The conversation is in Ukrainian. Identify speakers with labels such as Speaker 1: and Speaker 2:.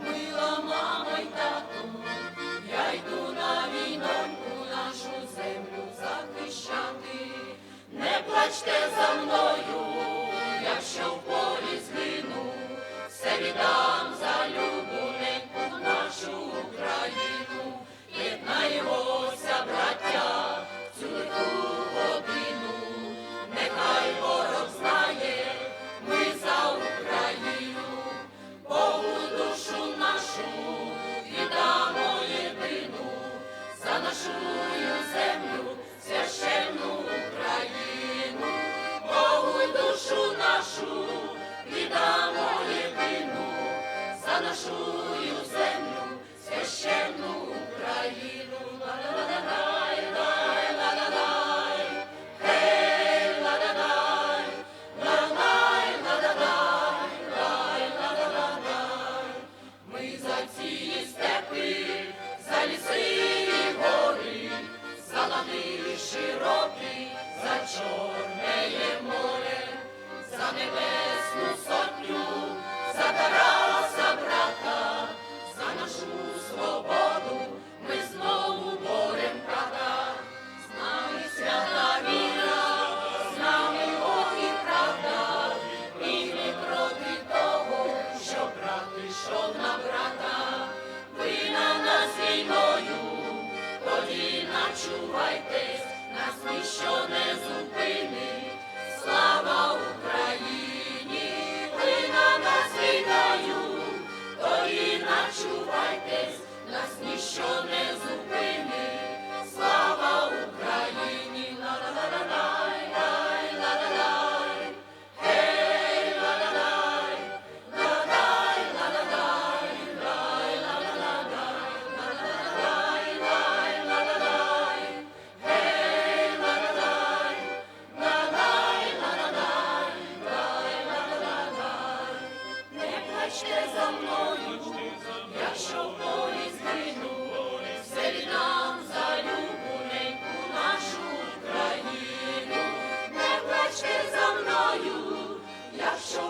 Speaker 1: мила мама й тату, я йду на війноньку нашу землю захищати, не плачте за мною, якщо в полі згину, все віддам. Нашу віддамо єдину, за нашу Кличте за мною, якщо в полі згину, все віддам за любуненьку нашу Україну, не плачте за мною, якщо